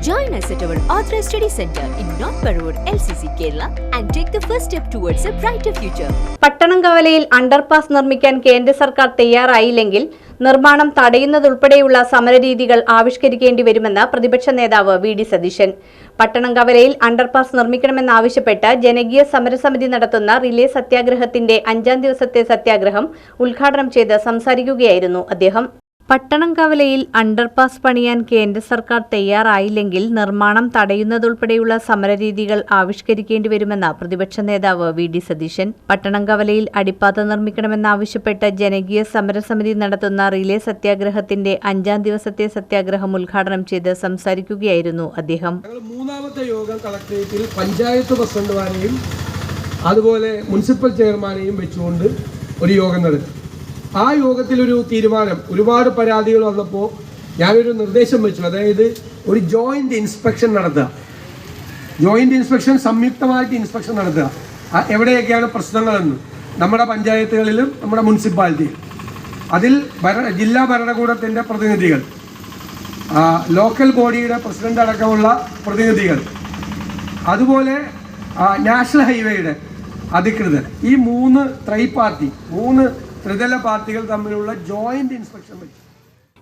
Join us at our Authorized Study Center in North Parur, LCC, Kerala, and take the first step towards a brighter future. പട്ടണം കവലയിൽ underpass നിർമ്മിക്കാൻ കേന്ദ്ര സർക്കാർ തയ്യാറായില്ലെങ്കിൽ നിർമ്മാണം തടയുന്നതുൾപ്പെടെയുള്ള സമരരീതികൾ ആവിഷ്കരിക്കേണ്ടി വരുമെന്ന് പ്രതിപക്ഷ നേതാവ് വി ഡി സതീശൻ പട്ടണംകവലയിൽ അണ്ടർപാസ് നിർമ്മിക്കണമെന്നാവശ്യപ്പെട്ട് ജനകീയ സമരസമിതി നടത്തുന്ന റിലേ സത്യാഗ്രഹത്തിന്റെ അഞ്ചാം ദിവസത്തെ സത്യാഗ്രഹം ഉദ്ഘാടനം ചെയ്ത് സംസാരിക്കുകയായിരുന്നു അദ്ദേഹം പട്ടണംകവലയിൽ അണ്ടർപാസ് പണിയാൻ കേന്ദ്ര സർക്കാർ തയ്യാറായില്ലെങ്കിൽ നിർമ്മാണം തടയുന്നതുൾപ്പെടെയുള്ള സമരരീതികൾ ആവിഷ്കരിക്കേണ്ടി വരുമെന്ന് പ്രതിപക്ഷ നേതാവ് വി ഡി സതീശൻ. പട്ടണം കവലയിൽ അടിപ്പാത നിർമ്മിക്കണമെന്നാവശ്യപ്പെട്ട് ജനകീയ സമരസമിതി നടത്തുന്ന റിലേ സത്യാഗ്രഹത്തിന്റെ അഞ്ചാം ദിവസത്തെ സത്യാഗ്രഹം ഉദ്ഘാടനം ചെയ്ത് സംസാരിക്കുകയായിരുന്നു അദ്ദേഹം. മൂന്നാമത്തെ യോഗം കളക്ടറേറ്റിൽ പഞ്ചായത്ത് പ്രസിഡന്റുമാരെയും അതുപോലെ മുനിസിപ്പൽ ചെയർമാനെയും വെച്ചുകൊണ്ട് ഒരു യോഗം നടത്തി. ആ യോഗത്തിലൊരു തീരുമാനം ഒരുപാട് പരാതികൾ വന്നപ്പോൾ ഞാനൊരു നിർദ്ദേശം വെച്ചു. അതായത് ഒരു ജോയിന്റ് ഇൻസ്പെക്ഷൻ നടത്തുക. ജോയിന്റ് ഇൻസ്പെക്ഷൻ സംയുക്തമായിട്ട് ഇൻസ്പെക്ഷൻ നടത്തുക. എവിടെയൊക്കെയാണ് പ്രശ്നങ്ങളെന്ന്. നമ്മുടെ പഞ്ചായത്തുകളിലും നമ്മുടെ മുനിസിപ്പാലിറ്റിയിൽ. അതിൽ ഭര ജില്ലാ ഭരണകൂടത്തിന്റെ പ്രതിനിധികൾ. ലോക്കൽ ബോഡിയുടെ പ്രസിഡന്റ് അടക്കമുള്ള പ്രതിനിധികൾ. അതുപോലെ നാഷണൽ ഹൈവേയുടെ അധികൃതർ. ഈ മൂന്ന് ത്രൈ പാർട്ടി മൂന്ന് ത്രിതല പാർട്ടികൾ തമ്മിലുള്ള ജോയിന്റ് ഇൻസ്പെക്ഷൻ വെച്ചു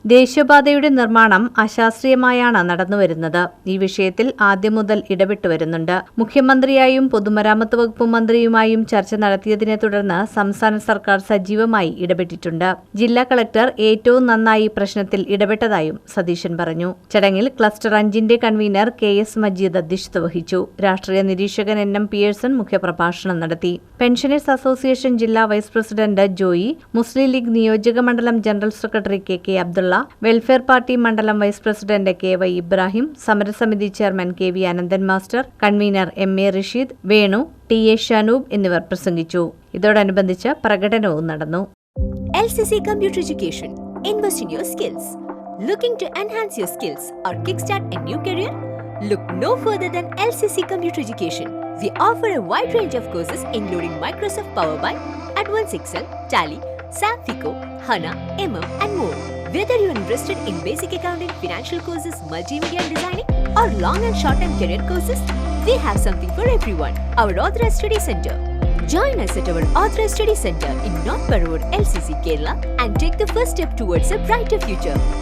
ദേശീയപാതയുടെ നിർമ്മാണം അശാസ്ത്രീയമായാണ് നടന്നുവരുന്നത്. ഈ വിഷയത്തിൽ ആദ്യം മുതൽ ഇടപെട്ടു വരുന്നുണ്ട്. മുഖ്യമന്ത്രിയായും പൊതുമരാമത്ത് വകുപ്പ് മന്ത്രിയുമായും ചർച്ച നടത്തിയതിനെ തുടർന്ന് സംസ്ഥാന സർക്കാർ സജീവമായി ഇടപെട്ടിട്ടുണ്ട്. ജില്ലാ കളക്ടർ ഏറ്റവും നന്നായി പ്രശ്നത്തിൽ ഇടപെട്ടതായും സതീശൻ പറഞ്ഞു. ചടങ്ങിൽ ക്ലസ്റ്റർ അഞ്ചിന്റെ കൺവീനർ കെ എസ് മജീദ് അധ്യക്ഷത വഹിച്ചു. രാഷ്ട്രീയ നിരീക്ഷകൻ എൻ. എം. പിയേഴ്സൺ മുഖ്യപ്രഭാഷണം നടത്തി. പെൻഷനേഴ്സ് അസോസിയേഷൻ ജില്ലാ വൈസ് പ്രസിഡന്റ് ജോയി മുസ്ലിം ലീഗ് നിയോജക മണ്ഡലം general secretary K K Pillai welfare party മണ്ഡലം vice president K Y Ibrahim സമരസമിതി chairman K V Ananthan master convener M A Rasheed Venu T A Shanoob എന്നിവർ പ്രസംഗിച്ചു. ഇതോടനുബന്ധിച്ച് പ്രകടനവും നടന്നു. Computer education invest in your skills. Looking to enhance your skills or kick a new career look no further than LCC computer education V offer a wide range of courses including Microsoft power BI advance excel Tally SAP FICO, HANA, MM, and more. Whether you're interested in basic accounting, financial courses, multimedia and designing, or long and short-term career courses, we have something for everyone. Our Authorized Study Center. Join us at our Authorized Study Center in North Parur, LCC, Kerala, and take the first step towards a brighter future.